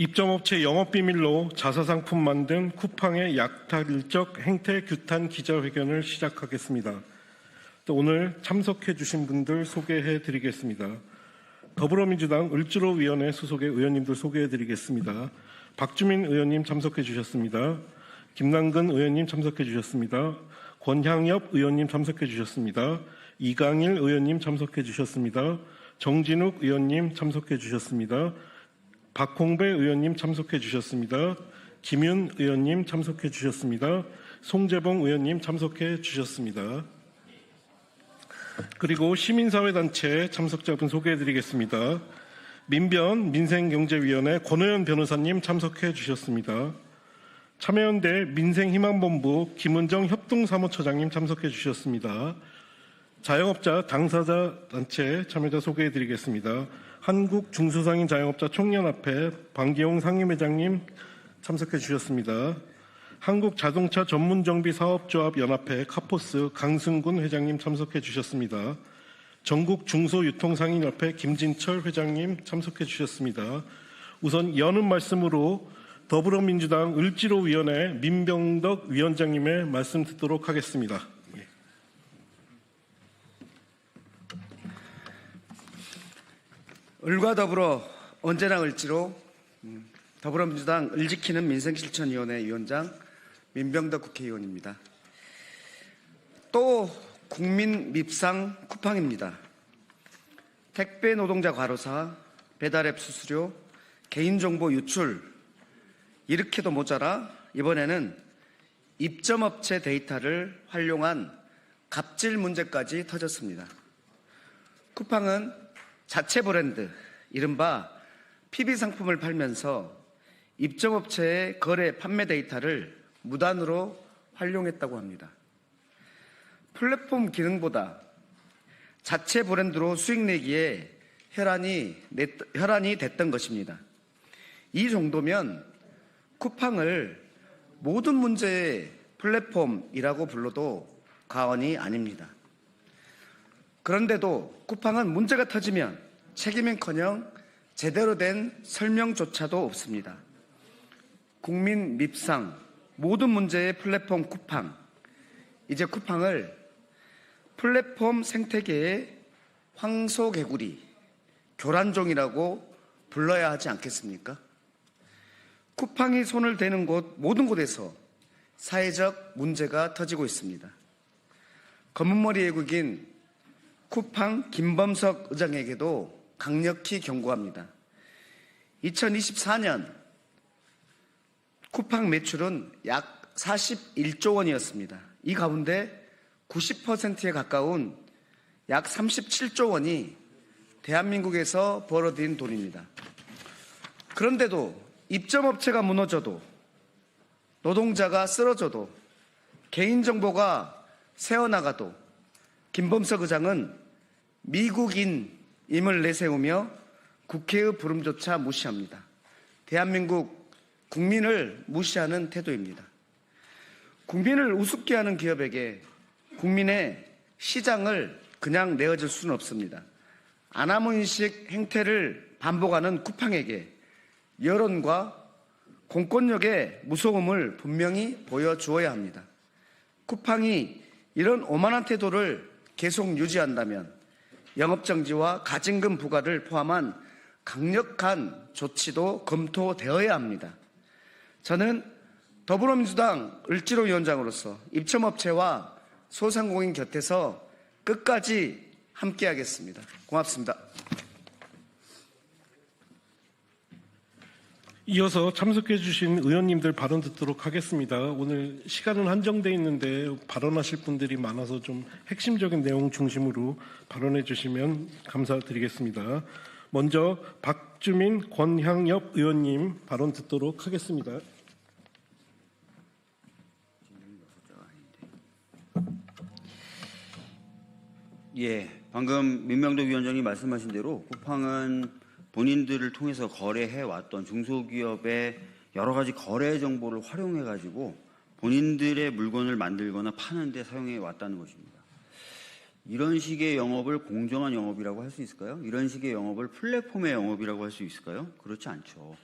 입점업체 영업비밀로 자사상품 만든 쿠팡의 약탈적 행태 규탄 기자회견을 시작하겠습니다. 또 오늘 참석해 주신 분들 소개해 드리겠습니다. 더불어민주당 을지로위원회 소속의 의원님들 소개해 드리겠습니다. 박주민 의원님 참석해 주셨습니다. 김남근 의원님 참석해 주셨습니다. 권향엽 의원님 참석해 주셨습니다. 이강일 의원님 참석해 주셨습니다. 정진욱 의원님 참석해 주셨습니다. 박홍배 의원님 참석해 주셨습니다. 김윤 의원님 참석해 주셨습니다. 송재봉 의원님 참석해 주셨습니다. 그리고 시민사회단체 참석자분 소개해 드리겠습니다. 민변 민생경제위원회 권호연 변호사님 참석해 주셨습니다. 참여연대 민생희망본부 김은정 협동사무처장님 참석해 주셨습니다. 자영업자 당사자 단체 참여자 소개해 드리겠습니다. 한국 중소상인 자영업자 총연합회 방기용 상임회장님 참석해 주셨습니다. 한국 자동차 전문정비 사업조합 연합회 카포스 강승군 회장님 참석해 주셨습니다. 전국 중소유통상인협회 김진철 회장님 참석해 주셨습니다. 우선 여는 말씀으로 더불어민주당 을지로위원회 민병덕 위원장님의 말씀 듣도록 하겠습니다. 을과 더불어 언제나 을지로 음, 더불어민주당 을 지키는 민생실천위원회 위원장 민병덕 국회의원입니다. 또 국민 밉상 쿠팡입니다. 택배 노동자 과로사, 배달앱 수수료, 개인정보 유출 이렇게도 모자라 이번에는 입점업체 데이터를 활용한 갑질 문제까지 터졌습니다. 쿠팡은 자체 브랜드, 이른바 PB 상품을 팔면서 입점업체의 거래 판매 데이터를 무단으로 활용했다고 합니다. 플랫폼 기능보다 자체 브랜드로 수익 내기에 혈안이, 냈- 혈안이 됐던 것입니다. 이 정도면 쿠팡을 모든 문제의 플랫폼이라고 불러도 과언이 아닙니다. 그런데도 쿠팡은 문제가 터지면 책임은커녕 제대로 된 설명조차도 없습니다. 국민 밉상, 모든 문제의 플랫폼 쿠팡. 이제 쿠팡을 플랫폼 생태계의 황소개구리, 교란종이라고 불러야 하지 않겠습니까? 쿠팡이 손을 대는 곳, 모든 곳에서 사회적 문제가 터지고 있습니다. 검은머리 외국인 쿠팡 김범석 의장에게도 강력히 경고합니다. 2024년 쿠팡 매출은 약 41조 원이었습니다. 이 가운데 90%에 가까운 약 37조 원이 대한민국에서 벌어들인 돈입니다. 그런데도 입점업체가 무너져도 노동자가 쓰러져도 개인정보가 새어나가도 김범석 의장은 미국인임을 내세우며 국회의 부름조차 무시합니다. 대한민국 국민을 무시하는 태도입니다. 국민을 우습게 하는 기업에게 국민의 시장을 그냥 내어줄 수는 없습니다. 아나무인식 행태를 반복하는 쿠팡에게 여론과 공권력의 무서움을 분명히 보여주어야 합니다. 쿠팡이 이런 오만한 태도를 계속 유지한다면 영업정지와 가징금 부과를 포함한 강력한 조치도 검토되어야 합니다. 저는 더불어민주당 을지로위원장으로서 입점업체와 소상공인 곁에서 끝까지 함께하겠습니다. 고맙습니다. 이어서 참석해 주신 의원님들 발언 듣도록 하겠습니다. 오늘 시간은 한정돼 있는데 발언하실 분들이 많아서 좀 핵심적인 내용 중심으로 발언해 주시면 감사드리겠습니다. 먼저 박주민 권향엽 의원님 발언 듣도록 하겠습니다. 예, 방금 민명도 위원장이 말씀하신 대로 쿠팡은 본인들을 통해서 거래해 왔던 중소기업의 여러 가지 거래 정보를 활용해 가지고 본인들의 물건을 만들거나 파는데 사용해 왔다는 것입니다. 이런 식의 영업을 공정한 영업이라고 할 수 있을까요? 이런 식의 영업을 플랫폼의 영업이라고 할 수 있을까요? 그렇지 않죠.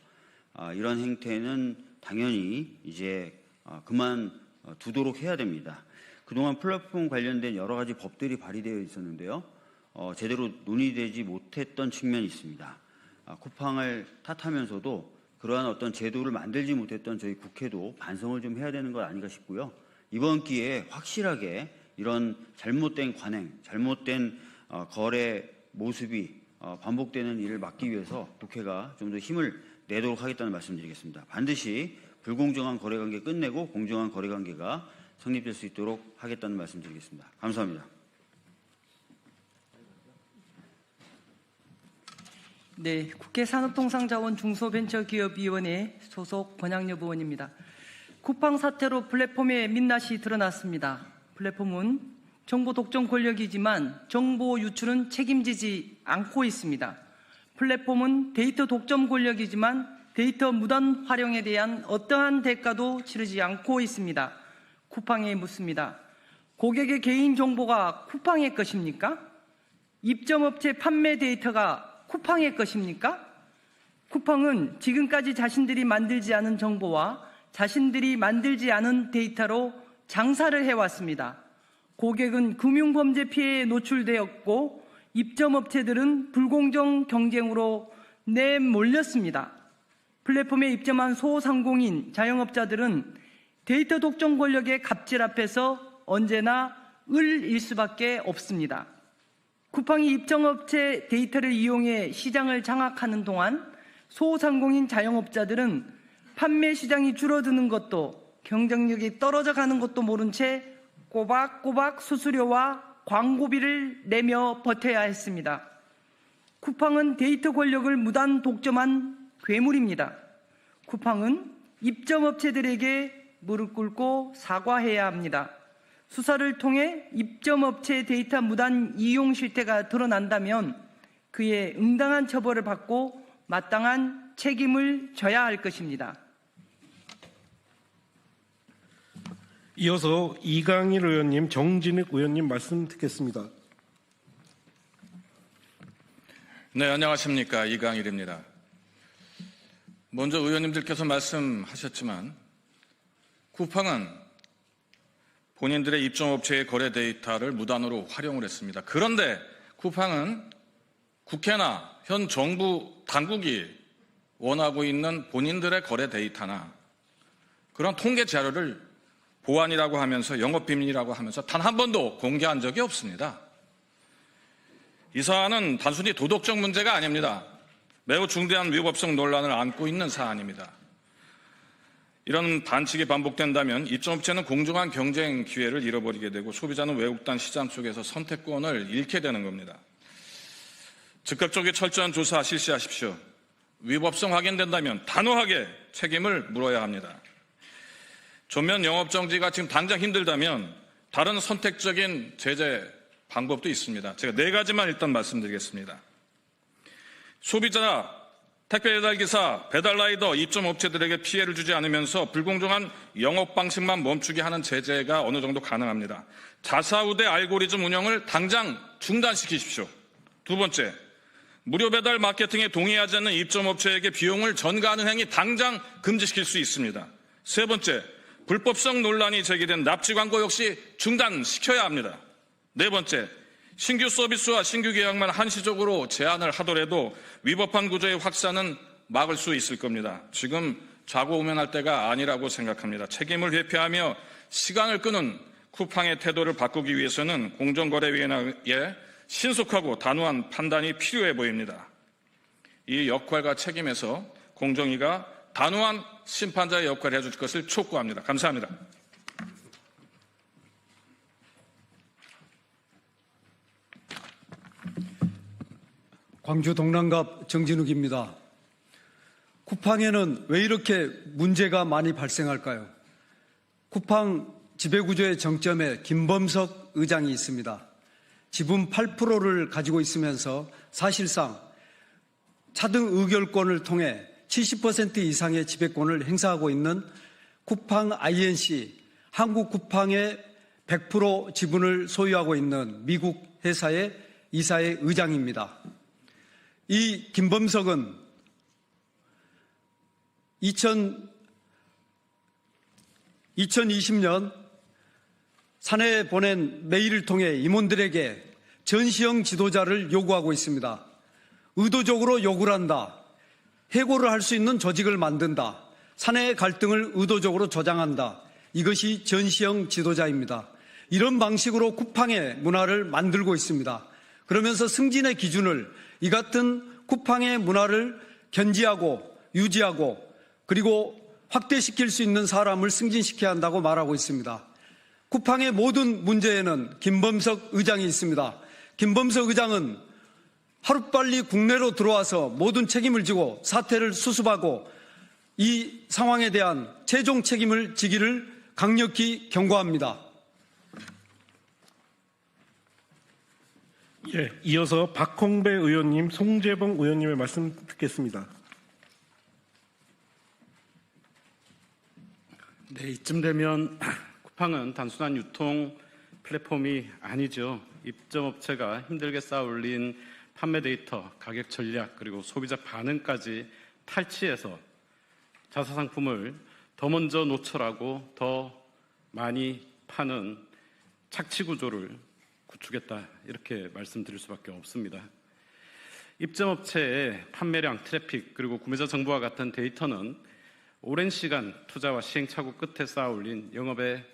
아, 이런 행태는 당연히 이제 아, 그만 어, 두도록 해야 됩니다. 그동안 플랫폼 관련된 여러 가지 법들이 발의되어 있었는데요. 어, 제대로 논의되지 못했던 측면이 있습니다. 아, 쿠팡을 탓하면서도 그러한 어떤 제도를 만들지 못했던 저희 국회도 반성을 좀 해야 되는 것 아닌가 싶고요. 이번 기회에 확실하게 이런 잘못된 관행, 잘못된 어, 거래 모습이 어, 반복되는 일을 막기 위해서 국회가 좀 더 힘을 내도록 하겠다는 말씀드리겠습니다. 반드시 불공정한 거래관계 끝내고 공정한 거래관계가 성립될 수 있도록 하겠다는 말씀드리겠습니다. 감사합니다. 네, 국회 산업통상자원 중소벤처기업위원회 소속 권양여 의원입니다. 쿠팡 사태로 플랫폼의 민낯이 드러났습니다. 플랫폼은 정보 독점 권력이지만 정보 유출은 책임지지 않고 있습니다. 플랫폼은 데이터 독점 권력이지만 데이터 무단 활용에 대한 어떠한 대가도 치르지 않고 있습니다. 쿠팡에 묻습니다. 고객의 개인 정보가 쿠팡의 것입니까? 입점업체 판매 데이터가 쿠팡의 것입니까? 쿠팡은 지금까지 자신들이 만들지 않은 정보와 자신들이 만들지 않은 데이터로 장사를 해왔습니다. 고객은 금융범죄 피해에 노출되었고 입점업체들은 불공정 경쟁으로 내몰렸습니다. 플랫폼에 입점한 소상공인 자영업자들은 데이터 독점 권력의 갑질 앞에서 언제나 을일 수밖에 없습니다. 쿠팡이 입점업체 데이터를 이용해 시장을 장악하는 동안 소상공인 자영업자들은 판매 시장이 줄어드는 것도 경쟁력이 떨어져 가는 것도 모른 채 꼬박꼬박 수수료와 광고비를 내며 버텨야 했습니다. 쿠팡은 데이터 권력을 무단 독점한 괴물입니다. 쿠팡은 입점업체들에게 무릎 꿇고 사과해야 합니다. 수사를 통해 입점업체 데이터 무단 이용 실태가 드러난다면 그의 응당한 처벌을 받고 마땅한 책임을 져야 할 것입니다. 이어서 이강일 의원님, 정진욱 의원님 말씀 듣겠습니다. 네, 안녕하십니까. 이강일입니다. 먼저 의원님들께서 말씀하셨지만 쿠팡은 본인들의 입점업체의 거래 데이터를 무단으로 활용을 했습니다. 그런데 쿠팡은 국회나 현 정부 당국이 원하고 있는 본인들의 거래 데이터나 그런 통계 자료를 보안이라고 하면서 영업비밀이라고 하면서 단 한 번도 공개한 적이 없습니다. 이 사안은 단순히 도덕적 문제가 아닙니다. 매우 중대한 위법성 논란을 안고 있는 사안입니다. 이런 반칙이 반복된다면 입점업체는 공정한 경쟁 기회를 잃어버리게 되고 소비자는 외국단 시장 속에서 선택권을 잃게 되는 겁니다. 즉각적인 철저한 조사 실시하십시오. 위법성 확인된다면 단호하게 책임을 물어야 합니다. 전면 영업 정지가 지금 당장 힘들다면 다른 선택적인 제재 방법도 있습니다. 제가 네 가지만 일단 말씀드리겠습니다. 소비자, 택배 배달 기사, 배달 라이더, 입점 업체들에게 피해를 주지 않으면서 불공정한 영업 방식만 멈추게 하는 제재가 어느 정도 가능합니다. 자사우대 알고리즘 운영을 당장 중단시키십시오. 두 번째, 무료 배달 마케팅에 동의하지 않는 입점 업체에게 비용을 전가하는 행위 당장 금지시킬 수 있습니다. 세 번째, 불법성 논란이 제기된 납치 광고 역시 중단시켜야 합니다. 네 번째, 신규 서비스와 신규 계약만 한시적으로 제한을 하더라도 위법한 구조의 확산은 막을 수 있을 겁니다. 지금 좌고우면할 때가 아니라고 생각합니다. 책임을 회피하며 시간을 끄는 쿠팡의 태도를 바꾸기 위해서는 공정거래위원회의 신속하고 단호한 판단이 필요해 보입니다. 이 역할과 책임에서 공정위가 단호한 심판자의 역할을 해줄 것을 촉구합니다. 감사합니다. 광주 동남갑 정진욱입니다. 쿠팡에는 왜 이렇게 문제가 많이 발생할까요? 쿠팡 지배구조의 정점에 김범석 의장이 있습니다. 지분 8%를 가지고 있으면서 사실상 차등 의결권을 통해 70% 이상의 지배권을 행사하고 있는 쿠팡 INC, 한국 쿠팡의 100% 지분을 소유하고 있는 미국 회사의 이사의 의장입니다. 이 김범석은 2000, 2020년 사내에 보낸 메일을 통해 임원들에게 전시형 지도자를 요구하고 있습니다. 의도적으로 요구를 한다. 해고를 할 수 있는 조직을 만든다. 사내의 갈등을 의도적으로 조장한다. 이것이 전시형 지도자입니다. 이런 방식으로 쿠팡의 문화를 만들고 있습니다. 그러면서 승진의 기준을 이 같은 쿠팡의 문화를 견지하고 유지하고 그리고 확대시킬 수 있는 사람을 승진시켜야 한다고 말하고 있습니다. 쿠팡의 모든 문제에는 김범석 의장이 있습니다. 김범석 의장은 하루빨리 국내로 들어와서 모든 책임을 지고 사태를 수습하고 이 상황에 대한 최종 책임을 지기를 강력히 경고합니다. 예, 이어서 박홍배 의원님, 송재봉 의원님의 말씀 듣겠습니다. 네, 이쯤 되면 쿠팡은 단순한 유통 플랫폼이 아니죠. 입점업체가 힘들게 쌓아 올린 판매 데이터, 가격 전략, 그리고 소비자 반응까지 탈취해서 자사 상품을 더 먼저 노출하고 더 많이 파는 착취 구조를 구축했다. 이렇게 말씀드릴 수밖에 없습니다. 입점업체의 판매량, 트래픽, 그리고 구매자 정보와 같은 데이터는 오랜 시간 투자와 시행착오 끝에 쌓아올린 영업의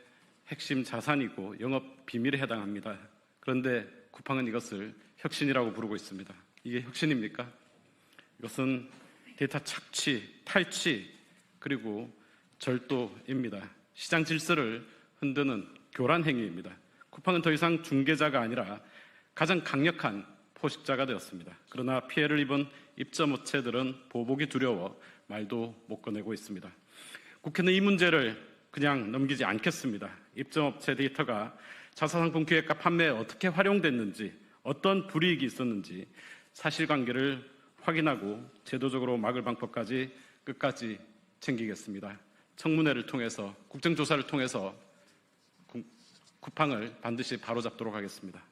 핵심 자산이고 영업 비밀에 해당합니다. 그런데 쿠팡은 이것을 혁신이라고 부르고 있습니다. 이게 혁신입니까? 이것은 데이터 착취, 탈취, 그리고 절도입니다. 시장 질서를 흔드는 교란 행위입니다. 쿠팡은 더 이상 중개자가 아니라 가장 강력한 포식자가 되었습니다. 그러나 피해를 입은 입점업체들은 보복이 두려워 말도 못 꺼내고 있습니다. 국회는 이 문제를 그냥 넘기지 않겠습니다. 입점업체 데이터가 자사상품 기획과 판매에 어떻게 활용됐는지, 어떤 불이익이 있었는지 사실관계를 확인하고 제도적으로 막을 방법까지 끝까지 챙기겠습니다. 청문회를 통해서 국정조사를 통해서 구- 쿠팡을 반드시 바로잡도록 하겠습니다.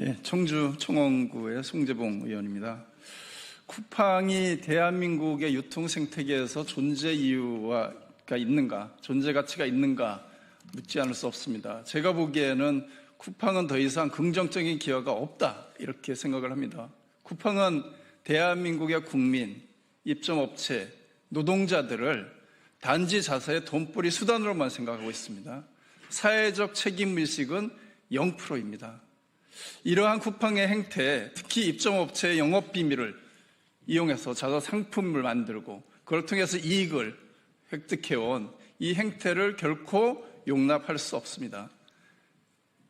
예, 청주 청원구의 송재봉 의원입니다. 쿠팡이 대한민국의 유통 생태계에서 존재 이유가 있는가, 존재 가치가 있는가 묻지 않을 수 없습니다. 제가 보기에는 쿠팡은 더 이상 긍정적인 기여가 없다 이렇게 생각을 합니다. 쿠팡은 대한민국의 국민, 입점업체, 노동자들을 단지 자사의 돈벌이 수단으로만 생각하고 있습니다. 사회적 책임 의식은 0%입니다. 이러한 쿠팡의 행태, 특히 입점업체의 영업 비밀을 이용해서 자사 상품을 만들고 그걸 통해서 이익을 획득해온 이 행태를 결코 용납할 수 없습니다.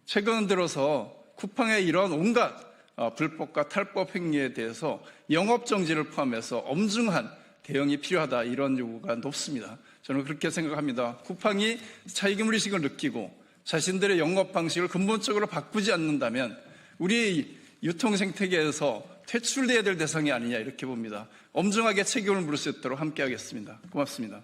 최근 들어서 쿠팡의 이러한 온갖 어, 불법과 탈법 행위에 대해서 영업 정지를 포함해서 엄중한 대응이 필요하다 이런 요구가 높습니다. 저는 그렇게 생각합니다. 쿠팡이 차익임 의식을 느끼고 자신들의 영업 방식을 근본적으로 바꾸지 않는다면 우리 유통 생태계에서 퇴출돼야 될 대상이 아니냐 이렇게 봅니다. 엄중하게 책임을 물을 수 있도록 함께하겠습니다. 고맙습니다.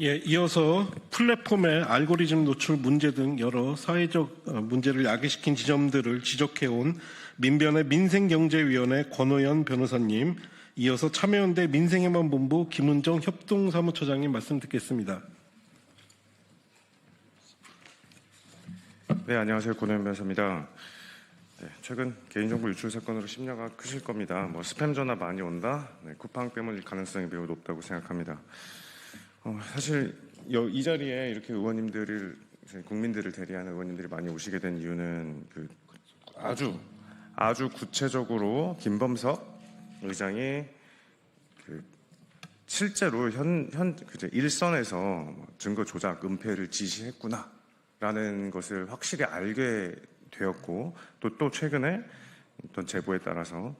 예, 이어서 플랫폼의 알고리즘 노출 문제 등 여러 사회적 어, 문제를 야기시킨 지점들을 지적해온 민변의 민생경제위원회 권호연 변호사님, 이어서 참여연대 민생해방본부 김은정 협동사무처장님 말씀 듣겠습니다. 네, 안녕하세요. 고노현 변호사입니다. 네, 최근 개인정보 유출 사건으로 심려가 크실 겁니다. 뭐 스팸 전화 많이 온다. 네, 쿠팡 때문일 가능성이 매우 높다고 생각합니다. 어, 사실 여- 이 자리에 이렇게 의원님들을 국민들을 대리하는 의원님들이 많이 오시게 된 이유는 그 아주 아주 구체적으로 김범석 의장이 그 실제로 현 현 그제 일선에서 뭐 증거 조작 은폐를 지시했구나라는 것을 확실히 알게 되었고 또 또 최근에 어떤 제보에 따라서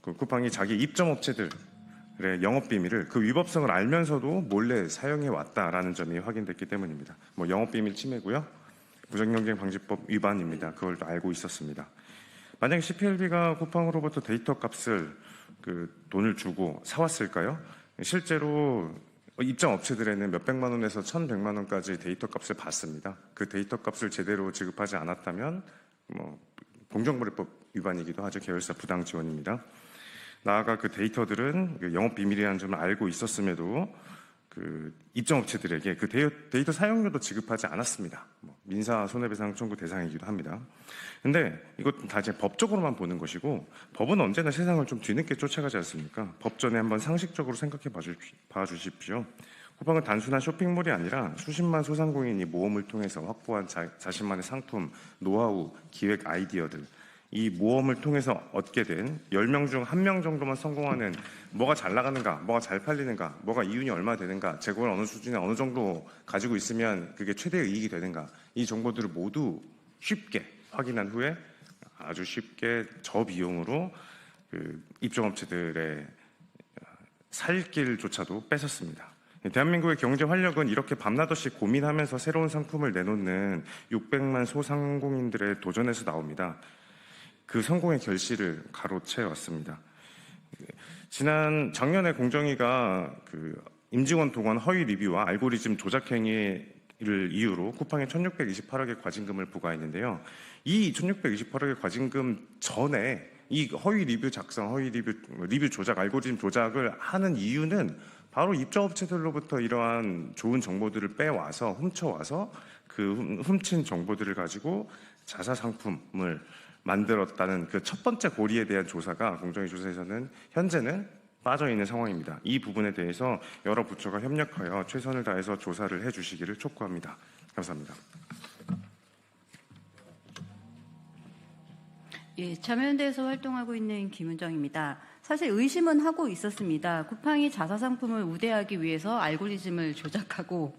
그 쿠팡이 자기 입점 업체들의 영업 비밀을 그 위법성을 알면서도 몰래 사용해 왔다라는 점이 확인됐기 때문입니다. 뭐 영업 비밀 침해고요. 부정경쟁 방지법 위반입니다. 그걸 또 알고 있었습니다. 만약에 CPLB가 쿠팡으로부터 데이터 값을 그 돈을 주고 사왔을까요? 실제로 입장 업체들에는 몇백만 원에서 천백만 원까지 데이터 값을 받습니다. 그 데이터 값을 제대로 지급하지 않았다면 뭐 공정거래법 위반이기도 하죠. 계열사 부당 지원입니다. 나아가 그 데이터들은 그 영업 비밀이라는 점을 알고 있었음에도 그 입점업체들에게 그 데이터, 사용료도 지급하지 않았습니다. 뭐 민사 손해배상 청구 대상이기도 합니다. 근데 이것 다 이제 법적으로만 보는 것이고 법은 언제나 세상을 좀 뒤늦게 쫓아가지 않습니까? 법전에 한번 상식적으로 생각해 봐주, 봐주십시오. 쿠팡은 단순한 쇼핑몰이 아니라 수십만 소상공인이 모험을 통해서 확보한 자, 자신만의 상품, 노하우, 기획 아이디어들 이 모험을 통해서 얻게 된 10명 중 1명 정도만 성공하는 뭐가 잘 나가는가, 뭐가 잘 팔리는가, 뭐가 이윤이 얼마 되는가, 재고를 어느 수준에 어느 정도 가지고 있으면 그게 최대 이익이 되는가 이 정보들을 모두 쉽게 확인한 후에 아주 쉽게 저비용으로 그 입점업체들의 살 길조차도 뺏었습니다. 대한민국의 경제 활력은 이렇게 밤낮없이 고민하면서 새로운 상품을 내놓는 600만 소상공인들의 도전에서 나옵니다. 그 성공의 결실을 가로채 왔습니다. 지난 작년에 공정위가 그 임직원 동원 허위 리뷰와 알고리즘 조작 행위를 이유로 쿠팡에 1,628억의 과징금을 부과했는데요. 이 1,628억의 과징금 전에 이 허위 리뷰 작성, 허위 리뷰 리뷰 조작, 알고리즘 조작을 하는 이유는 바로 입점업체들로부터 이러한 좋은 정보들을 빼와서 훔쳐와서 그 훔- 훔친 정보들을 가지고 자사 상품을 만들었다는 그 첫 번째 고리에 대한 조사가 공정위 조사에서는 현재는 빠져 있는 상황입니다. 이 부분에 대해서 여러 부처가 협력하여 최선을 다해서 조사를 해 주시기를 촉구합니다. 감사합니다. 예, 참여연대에서 활동하고 있는 김은정입니다. 사실 의심은 하고 있었습니다. 쿠팡이 자사 상품을 우대하기 위해서 알고리즘을 조작하고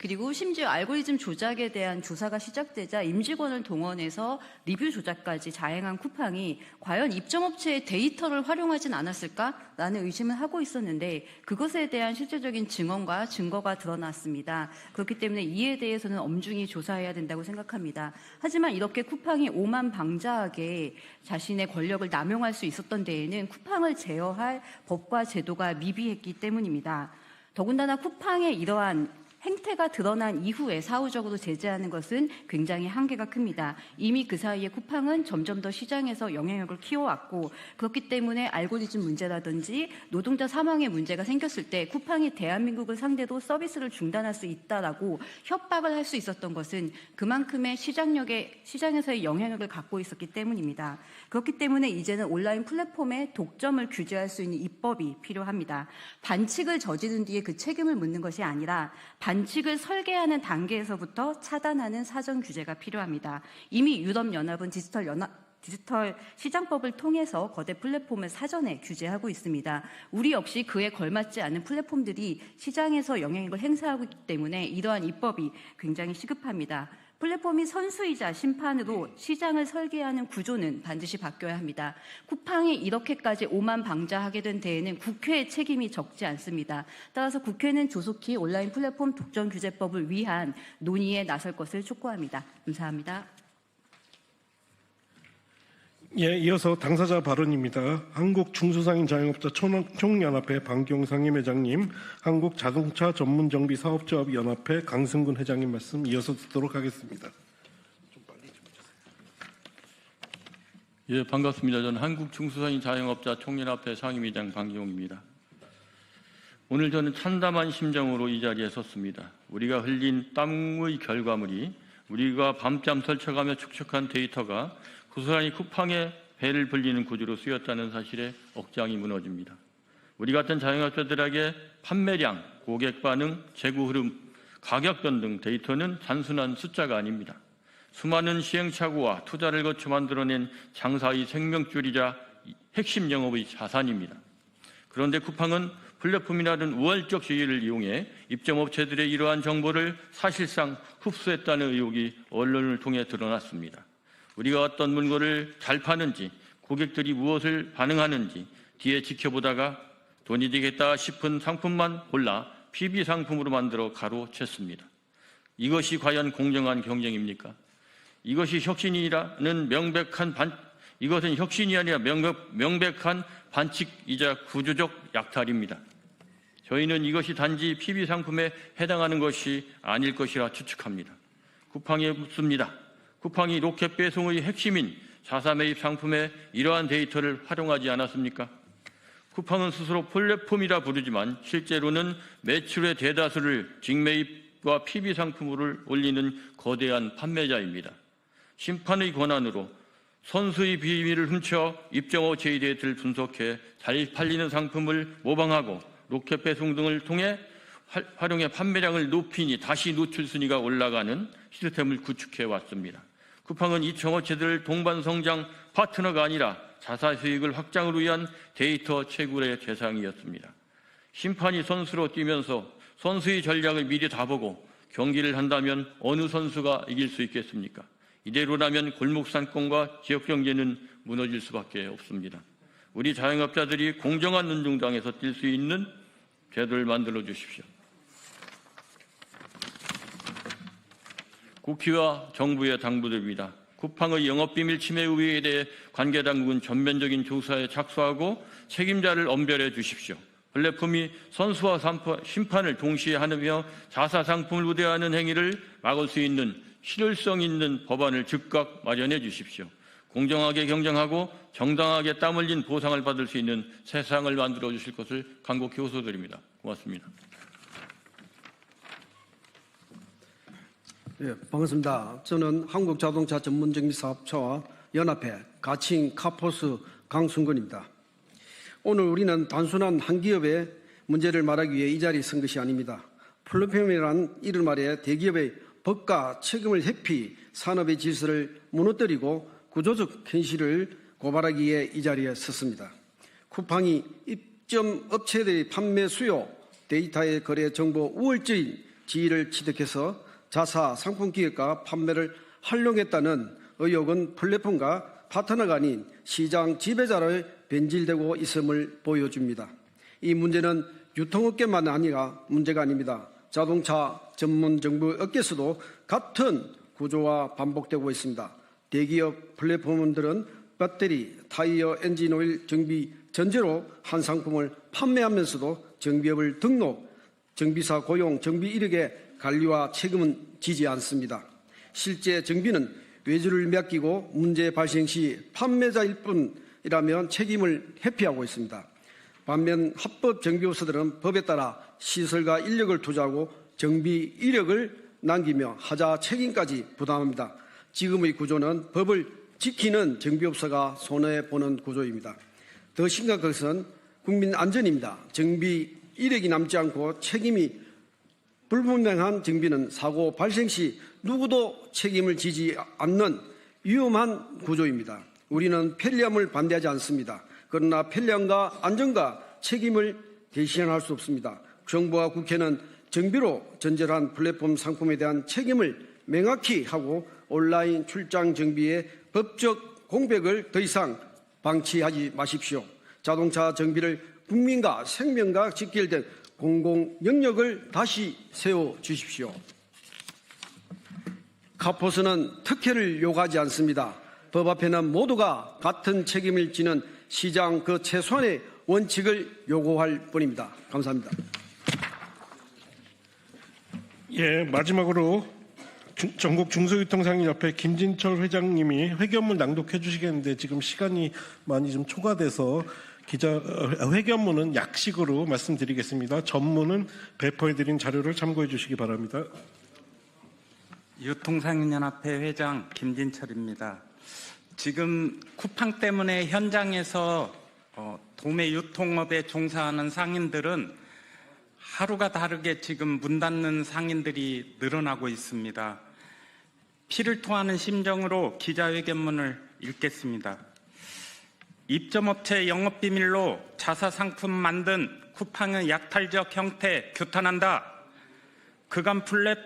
그리고 심지어 알고리즘 조작에 대한 조사가 시작되자 임직원을 동원해서 리뷰 조작까지 자행한 쿠팡이 과연 입점업체의 데이터를 활용하진 않았을까라는 의심을 하고 있었는데 그것에 대한 실질적인 증언과 증거가 드러났습니다. 그렇기 때문에 이에 대해서는 엄중히 조사해야 된다고 생각합니다. 하지만 이렇게 쿠팡이 오만 방자하게 자신의 권력을 남용할 수 있었던 데에는 쿠팡을 제어할 법과 제도가 미비했기 때문입니다. 더군다나 쿠팡의 이러한 행태가 드러난 이후에 사후적으로 제재하는 것은 굉장히 한계가 큽니다. 이미 그 사이에 쿠팡은 점점 더 시장에서 영향력을 키워왔고 그렇기 때문에 알고리즘 문제라든지 노동자 사망의 문제가 생겼을 때 쿠팡이 대한민국을 상대로 서비스를 중단할 수 있다라고 협박을 할 수 있었던 것은 그만큼의 시장력에 시장에서의 영향력을 갖고 있었기 때문입니다. 그렇기 때문에 이제는 온라인 플랫폼의 독점을 규제할 수 있는 입법이 필요합니다. 반칙을 저지른 뒤에 그 책임을 묻는 것이 아니라 반 칙을 설계하는 단계에서부터 차단하는 사전 규제가 필요합니다. 이미 유럽연합은 디지털 연합 디지털 시장법을 통해서 거대 플랫폼을 사전에 규제하고 있습니다. 우리 역시 그에 걸맞지 않은 플랫폼들이 시장에서 영향력을 행사하고 있기 때문에 이러한 입법이 굉장히 시급합니다. 플랫폼이 선수이자 심판으로 시장을 설계하는 구조는 반드시 바뀌어야 합니다. 쿠팡이 이렇게까지 오만 방자하게 된 데에는 국회의 책임이 적지 않습니다. 따라서 국회는 조속히 온라인 플랫폼 독점 규제법을 위한 논의에 나설 것을 촉구합니다. 감사합니다. 예, 이어서 당사자 발언입니다. 한국 중소상인 자영업자 총- 총연합회 방경 상임 회장님, 한국 자동차 전문 정비 사업조합 연합회 강승근 회장님 말씀 이어서 듣도록 하겠습니다. 예, 반갑습니다. 저는 한국 중소상인 자영업자 총연합회 상임위장 방기용입니다. 오늘 저는 참담한 심정으로 이 자리에 섰습니다. 우리가 흘린 땀의 결과물이 우리가 밤잠 설쳐가며 축적한 데이터가 고스란히 쿠팡의 배를 불리는 구조로 쓰였다는 사실에 억장이 무너집니다. 우리 같은 자영업자들에게 판매량, 고객 반응, 재고 흐름, 가격 변등 데이터는 단순한 숫자가 아닙니다. 수많은 시행착오와 투자를 거쳐 만들어낸 장사의 생명줄이자 핵심 영업의 자산입니다. 그런데 쿠팡은 플랫폼이라는 우월적 지위를 이용해 입점업체들의 이러한 정보를 사실상 흡수했다는 의혹이 언론을 통해 드러났습니다. 우리가 어떤 물건을 잘 파는지, 고객들이 무엇을 반응하는지 뒤에 지켜보다가 돈이 되겠다 싶은 상품만 골라 PB 상품으로 만들어 가로챘습니다. 이것이 과연 공정한 경쟁입니까? 이것이 혁신이라는 명백한 반, 이것은 혁신이 아니라 명백, 명백한 반칙이자 구조적 약탈입니다. 저희는 이것이 단지 PB 상품에 해당하는 것이 아닐 것이라 추측합니다. 쿠팡에 묻습니다. 쿠팡이 로켓 배송의 핵심인 자사 매입 상품에 이러한 데이터를 활용하지 않았습니까? 쿠팡은 스스로 플랫폼이라 부르지만 실제로는 매출의 대다수를 직매입과 PB 상품으로 올리는 거대한 판매자입니다. 심판의 권한으로 선수의 비밀을 훔쳐 입점업체의 데이터를 분석해 잘 팔리는 상품을 모방하고 로켓 배송 등을 통해 활- 활용해 판매량을 높이니 다시 노출 순위가 올라가는 시스템을 구축해 왔습니다. 쿠팡은 입점업체들 동반 성장 파트너가 아니라 자사 수익을 확장을 위한 데이터 채굴의 대상이었습니다. 심판이 선수로 뛰면서 선수의 전략을 미리 다 보고 경기를 한다면 어느 선수가 이길 수 있겠습니까? 이대로라면 골목상권과 지역 경제는 무너질 수밖에 없습니다. 우리 자영업자들이 공정한 운동장에서 뛸 수 있는 제도를 만들어 주십시오. 국회와 정부에 당부드립니다. 쿠팡의 영업비밀 침해 우회에 대해 관계 당국은 전면적인 조사에 착수하고 책임자를 엄별해 주십시오. 플랫폼이 선수와 심판을 동시에 하며 자사 상품을 우대하는 행위를 막을 수 있는 실효성 있는 법안을 즉각 마련해 주십시오. 공정하게 경쟁하고 정당하게 땀 흘린 보상을 받을 수 있는 세상을 만들어 주실 것을 간곡히 호소드립니다. 고맙습니다. 예, 반갑습니다. 저는 한국자동차 전문정비사업처와 연합회 가칭 카포스 강순근입니다. 오늘 우리는 단순한 한 기업의 문제를 말하기 위해 이 자리에 선 것이 아닙니다. 플랫폼이란 이를 말해 대기업의 법과 책임을 회피, 산업의 질서를 무너뜨리고 구조적 현실을 고발하기 위해 이 자리에 섰습니다. 쿠팡이 입점 업체들의 판매 수요, 데이터의 거래 정보 우월적인 지위를 취득해서 자사 상품 기획과 판매를 활용했다는 의혹은 플랫폼과 파트너가 아닌 시장 지배자로 변질되고 있음을 보여줍니다. 이 문제는 유통업계만 아니라 문제가 아닙니다. 자동차 전문 정부 업계에서도 같은 구조와 반복되고 있습니다. 대기업 플랫폼들은 배터리, 타이어, 엔진 오일 정비 전제로 한 상품을 판매하면서도 정비업을 등록, 정비사 고용, 정비 이력의 관리와 책임은 지지 않습니다. 실제 정비는 외주를 맡기고 문제 발생 시 판매자일 뿐이라면 책임을 회피하고 있습니다. 반면 합법 정비업소들은 법에 따라 시설과 인력을 투자하고 정비 이력을 남기며 하자 책임까지 부담합니다. 지금의 구조는 법을 지키는 정비업소가 손해보는 구조입니다. 더 심각한 것은 국민 안전입니다. 정비 이력이 남지 않고 책임이 불분명한 정비는 사고 발생 시 누구도 책임을 지지 않는 위험한 구조입니다. 우리는 편리함을 반대하지 않습니다. 그러나 편리함과 안전과 책임을 대신할 수 없습니다. 정부와 국회는 정비로 전제한 플랫폼 상품에 대한 책임을 명확히 하고 온라인 출장 정비의 법적 공백을 더 이상 방치하지 마십시오. 자동차 정비를 국민과 생명과 직결된 공공 영역을 다시 세워 주십시오. 카포스는 특혜를 요구하지 않습니다. 법 앞에는 모두가 같은 책임을 지는 시장 그 최소한의 원칙을 요구할 뿐입니다. 감사합니다. 예, 마지막으로 중- 전국 중소유통상인협회 김진철 회장님이 회견문 낭독해 주시겠는데 지금 시간이 많이 좀 초과돼서 기자 어, 회견문은 약식으로 말씀드리겠습니다. 전문은 배포해드린 자료를 참고해 주시기 바랍니다. 유통상인연합회 회장 김진철입니다. 지금 쿠팡 때문에 현장에서 어, 도매 유통업에 종사하는 상인들은 하루가 다르게 지금 문 닫는 상인들이 늘어나고 있습니다. 피를 토하는 심정으로 기자회견문을 읽겠습니다. 입점업체 영업비밀로 자사 상품 만든 쿠팡의 약탈적 형태 규탄한다. 그간 플랫,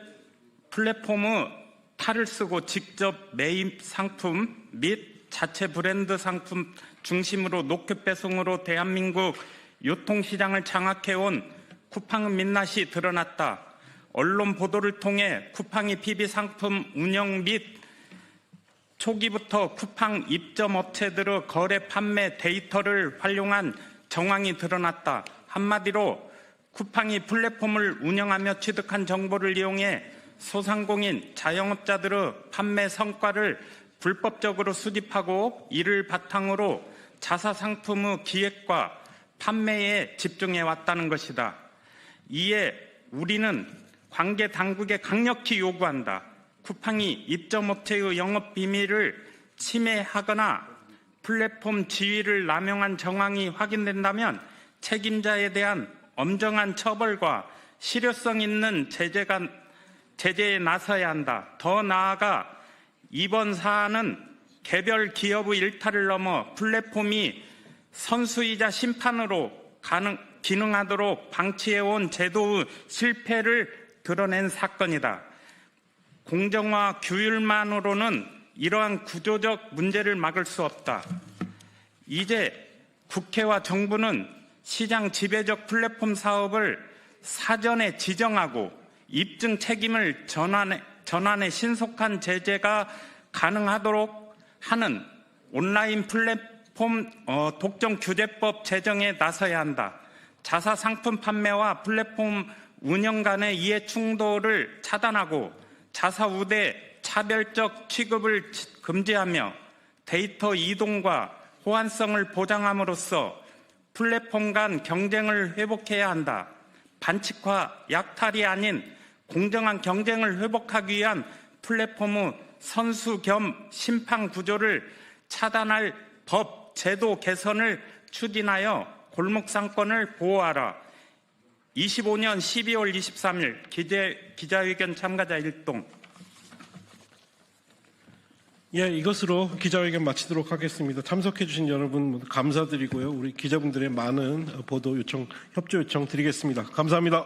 플랫폼의 탈을 쓰고 직접 매입 상품 및 자체 브랜드 상품 중심으로 노켓 배송으로 대한민국 유통시장을 장악해온 쿠팡의 민낯이 드러났다. 언론 보도를 통해 쿠팡이 PB 상품 운영 및 초기부터 쿠팡 입점 업체들의 거래 판매 데이터를 활용한 정황이 드러났다. 한마디로 쿠팡이 플랫폼을 운영하며 취득한 정보를 이용해 소상공인, 자영업자들의 판매 성과를 불법적으로 수집하고 이를 바탕으로 자사 상품의 기획과 판매에 집중해 왔다는 것이다. 이에 우리는 관계 당국에 강력히 요구한다. 쿠팡이 입점 업체의 영업 비밀을 침해하거나 플랫폼 지위를 남용한 정황이 확인된다면 책임자에 대한 엄정한 처벌과 실효성 있는 제재가, 제재에 나서야 한다. 더 나아가 이번 사안은 개별 기업의 일탈을 넘어 플랫폼이 선수이자 심판으로 가능, 기능하도록 방치해온 제도의 실패를 드러낸 사건이다. 공정화 규율만으로는 이러한 구조적 문제를 막을 수 없다. 이제 국회와 정부는 시장 지배적 플랫폼 사업을 사전에 지정하고 입증 책임을 전환해, 전환해 신속한 제재가 가능하도록 하는 온라인 플랫폼 어, 독점 규제법 제정에 나서야 한다. 자사 상품 판매와 플랫폼 운영 간의 이해 충돌을 차단하고 자사 우대 차별적 취급을 금지하며 데이터 이동과 호환성을 보장함으로써 플랫폼 간 경쟁을 회복해야 한다. 반칙화, 약탈이 아닌 공정한 경쟁을 회복하기 위한 플랫폼의 선수 겸 심판 구조를 차단할 법, 제도 개선을 추진하여 골목 상권을 보호하라. 25년 12월 23일 기재, 기자회견 참가자 일동 예, 이것으로 기자회견 마치도록 하겠습니다. 참석해주신 여러분 감사드리고요. 우리 기자분들의 많은 보도 요청, 협조 요청 드리겠습니다. 감사합니다.